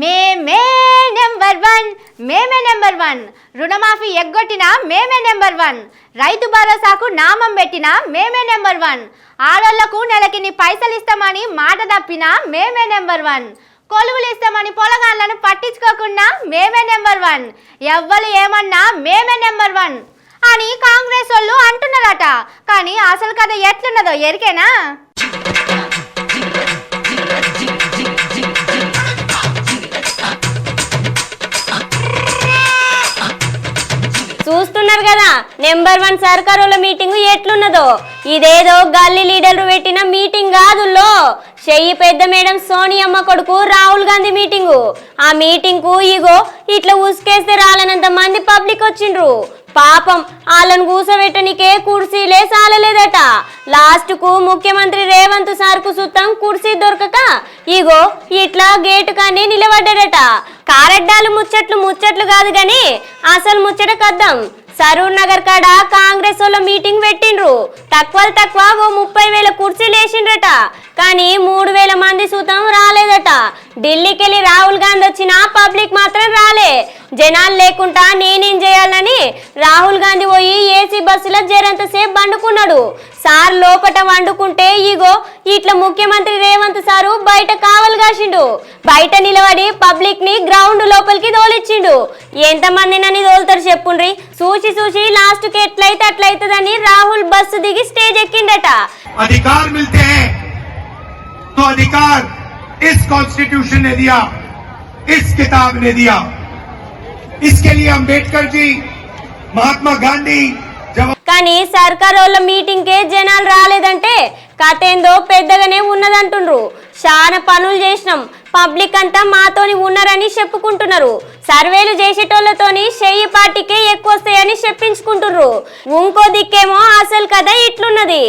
మేమే number one మేమే number one. రుణమాఫీ ఎగ్గొట్టిన మేమే నెంబర్ వన్. రైతు భరోసాకు నామం పెట్టిన మేమే నెంబర్ వన్. ఆడోళ్ళకు నెలకి నీ పైసలు ఇస్తామని మాట తప్పిన మేమే నెంబర్ వన్. కొలువులు ఇస్తామని పొలగాళ్ళను పట్టించుకోకుండా మేమే నెంబర్ వన్. ఎవ్వరు ఏమన్నా మేమే నెంబర్ వన్ అని కాంగ్రెస్ వాళ్ళు అంటున్నారట. కానీ అసలు కథ ఎట్లున్నదో ఎరికేనా? చూస్తున్నారు కదా. నెంబర్ వన్ సర్కారుల మీటింగ్ ఎట్లున్నదో. ఇదేదో గల్లీ లీడర్లు పెట్టిన మీటింగ్ కాదుల్లో. చెయ్యి పెద్ద మేడం సోనియమ్మ కొడుకు రాహుల్ గాంధీ మీటింగు ఆ మీటింగ్కు ఇగో ఇట్లా ఉసుకేస్తే రాలనంత మంది పబ్లిక్ వచ్చిండ్రు. పాపం వాళ్ళను కూసబెట్టనికే కుర్సీలే సాలలేదట. లాస్ట్కు ముఖ్యమంత్రి రేవంత్ సార్కు సుత్తం కుర్సీ దొరకక ఇగో ఇట్లా గేటు కానీ నిలబడ్డాడట. కారడ్డాలు ముచ్చట్లు ముచ్చట్లు కాదు గాని అసలు ముచ్చట కద్దాం. సరూర్ నగర్ కాడ కాంగ్రెస్ వాళ్ళ మీటింగ్ పెట్టిండ్రు. తక్కువ తక్కువ ఓ ముప్పై వేల కుర్చీలు వేసిండ్రట కానీ మూడు వేల మంది సూతం ఢిల్లీకి వెళ్ళి రాహుల్ గాంధీ వచ్చిన పబ్లిక్ మాత్రం రాలే జనాలు లేకుండా నేనేం చేయాలని రాహుల్ గాంధీ పోయి ఏసీ బస్సులో జరంతసేపు బండుకున్నాడు సార్ లోపట వండుకుంటే ఇగో ఇట్లా ముఖ్యమంత్రి రేవంత్ సారు బయట కావలు కాసిండు బయట నిలబడి పబ్లిక్ ని గ్రౌండ్ లోపలికి తోలిచ్చిండు ఎంతమంది నన్ను తోలుతారు చెప్పుండ్రి చూసి చూసి లాస్ట్ కి ఎట్లయితే అట్లయితదని రాహుల్ బస్సు దిగి స్టేజ్ ఎక్కిండట अधिकार मिलते हैं तो अधिकार इस कॉन्स्टिट्यूशन ने दिया इस किताब ने दिया इसके लिए अंबेडकर जी महात्मा गांधी जवाहर కానీ సర్కార్ వాళ్ళ మీటింగ్ కే జనాలు రాలేదంటే కథ ఏందో పెద్దగానే ఉన్నదంటుండ్రు చాలా పనులు చేసినాం పబ్లిక్ అంతా మాతోని ఉన్నారని చెప్పుకుంటున్నారు సర్వేలు చేసేటోళ్ళతోని చెయ్యి పార్టీకే ఎక్కువ వస్తాయని చెప్పించుకుంటుర్రు ఇంకో దిక్కేమో అసలు కథ ఇట్లున్నది